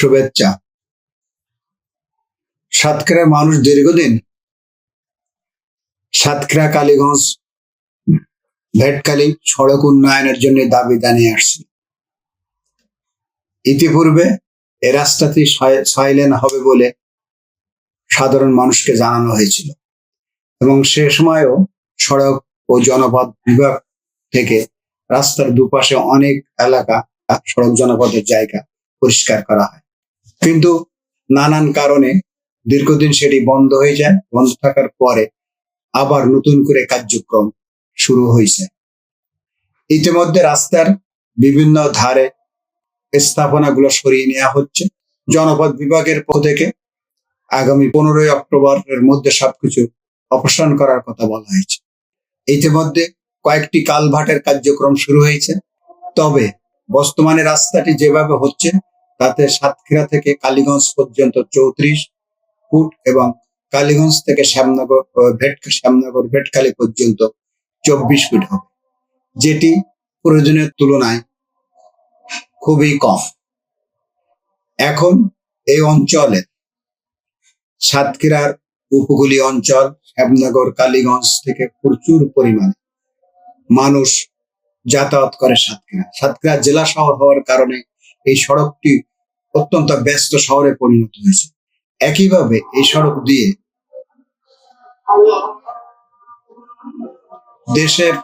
শুভেচ্ছা। সাতক্ষীরার মানুষ দীর্ঘদিন সাতক্ষীরা, কালীগঞ্জ, ভেটকালি সড়ক উন্নয়নের জন্য দাবি জানিয়ে আসছে। ইতিপূর্বে এ রাস্তাটি ছয়- লেন হবে বলে সাধারণ মানুষকে জানানো হয়েছিল এবং সে সময়ও সড়ক ও জনপথ বিভাগ থেকে রাস্তার দুপাশে অনেক এলাকা সড়ক জনপথের জায়গা পরিষ্কার করা হয়। কিন্তু নানান কারণে দীর্ঘদিন সেটি বন্ধ হয়ে যায়, বন্ধ থাকার পরে আবার নতুন করে কার্যক্রম শুরু হয়েছে। ইতিমধ্যে রাস্তার বিভিন্ন ধারে স্থাপনাগুলো সরিয়ে নেওয়া হচ্ছে। জনপদ বিভাগের থেকে আগামী পনেরোই অক্টোবরের মধ্যে সবকিছু অপসারণ করার কথা বলা হয়েছে। ইতিমধ্যে কয়েকটি কালভাটের কার্যক্রম শুরু হয়েছে। তবে বর্তমানে রাস্তাটি যেভাবে হচ্ছে তাতে সাতক্ষীরা থেকে কালীগঞ্জ পর্যন্ত চৌত্রিশ ফুট এবং কালীগঞ্জ থেকে শ্যামনগর ভেট শ্যামনগর, ভেটকালী পর্যন্ত চব্বিশ ফুট হবে। যেটি প্রয়োজনের তুলনায় খুবই কম। এখন এই অঞ্চলে সাতক্ষীরার উপকূলীয় অঞ্চল, শ্যামনগর, কালীগঞ্জ থেকে প্রচুর পরিমাণে মানুষ যাতায়াত করে সাতক্ষীরা। সাতক্ষীরা জেলা শহর হওয়ার কারণে এই সড়কটি অত্যন্ত ব্যস্ত শহরে পরিণত হয়েছে। একইভাবে এই সড়ক দিয়ে দেশের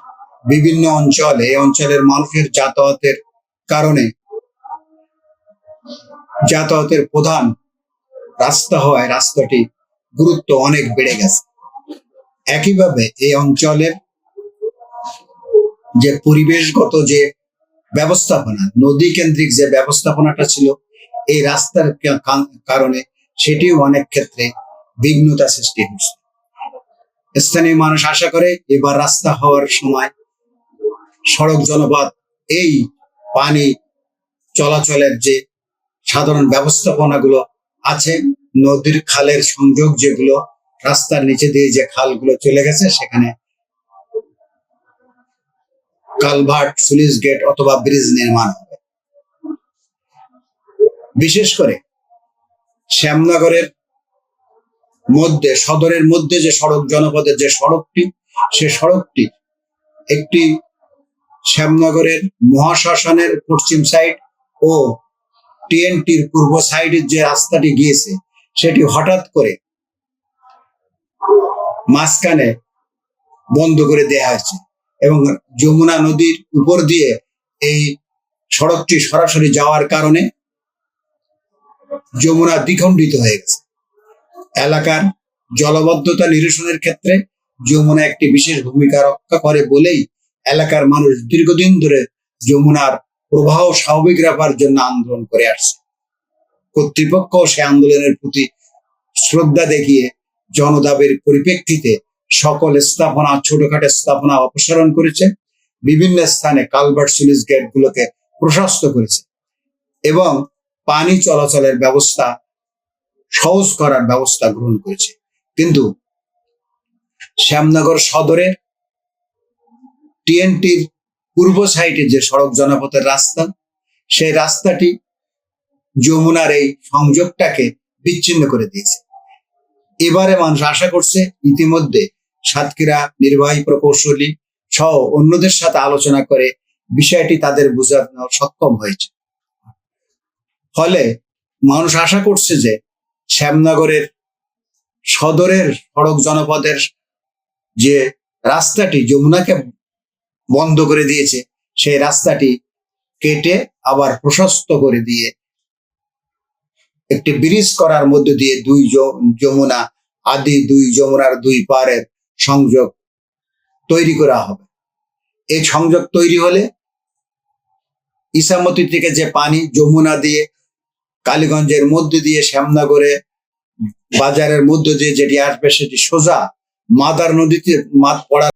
বিভিন্ন অঞ্চলে, এই অঞ্চলের মানুষের যাতায়াতের কারণে যাতায়াতের প্রধান রাস্তা হওয়ায় রাস্তাটি গুরুত্ব অনেক বেড়ে গেছে। একইভাবে এই অঞ্চলের যে পরিবেশগত যে ব্যবস্থাপনা, নদী কেন্দ্রিক যে ব্যবস্থাপনাটা ছিল এই রাস্তার কারণে সেটিও অনেক ক্ষেত্রে বিঘ্নতা সৃষ্টি হচ্ছে স্থানীয় মানুষ আশা করে এবার রাস্তা হওয়ার সময় সড়ক জনপথ এই পানি চলাচলের যে সাধারণ ব্যবস্থাপনাগুলো আছে, নদীর খালের সংযোগ যেগুলো, রাস্তার নিচে দিয়ে যে খালগুলো চলে গেছে, সেখানে কালভার্ট সুলিশ গেট অথবা ব্রিজ নির্মাণ বিশেষ করে শ্যামনগরের মধ্যে, সদরের মধ্যে যে সড়ক, জনপদের যে সড়কটি, সে সড়কটি একটি শ্যামনগরের মহাশ্মশানের পশ্চিম সাইড ও টিএনটির পূর্ব সাইডের যে রাস্তাটি গিয়েছে, সেটি হঠাৎ করে মাঝখানে বন্ধ করে দেয়া হয়েছে এবং যমুনা নদীর উপর দিয়ে এই সড়কটি সরাসরি যাওয়ার কারণে যমুনা দ্বিখণ্ডিত হয়ে গেছে। এলাকার জলবদ্ধতা নিরসনের ক্ষেত্রে যমুনা একটি বিশেষ ভূমিকা রক্ষা করে বলেই এলাকার মানুষ দীর্ঘদিন ধরে যমুনার প্রবাহ স্বাভাবিক রাখার জন্য আন্দোলন করে আসছে। কর্তৃপক্ষ সে আন্দোলনের প্রতি শ্রদ্ধা দেখিয়ে জনদাবের পরিপ্রেক্ষিতে সকল স্থাপনা, ছোটখাটো স্থাপনা অপসারণ করেছে। বিভিন্ন স্থানে কালভার্ট সুইচ গেট গুলোকে প্রশস্ত করেছে এবং পানি চলাচলের ব্যবস্থা, সহজ করার ব্যবস্থা গ্রহণ করেছে। কিন্তু শ্যামনগর সদরের টিএনটির পূর্ব সাইডে যে সড়ক জনপথের রাস্তা, সেই রাস্তাটি যমুনার এই সংযোগটাকে বিচ্ছিন্ন করে দিয়েছে। এবারে মানুষ আশা করছে ইতিমধ্যে সাতক্ষীরা নির্বাহী প্রকৌশলী সহ অন্যদের সাথে আলোচনা করে বিষয়টি তাদের বোঝানো সক্ষম হয়েছে। ফলে মানুষ আশা করছে যে শ্যামনগরের সদরের সড়ক জনপদের যে রাস্তাটি যমুনাকে বন্ধ করে দিয়েছে, সেই রাস্তাটি কেটে আবার প্রশস্ত করে দিয়ে একটি ব্রিজ করার মধ্যে দিয়ে দুই যমুনা, আদি দুই যমুনার দুই পারের সংযোগ তৈরি করা হবে। এই সংযোগ তৈরি হলে ইসামতি থেকে যে পানি যমুনা দিয়ে কালীগঞ্জের মধ্যে দিয়ে শ্যামনগরে, বাজারের মধ্যে দিয়ে যেটি আসবে সেটি সোজা মাদার নদীতে মাত পড়ার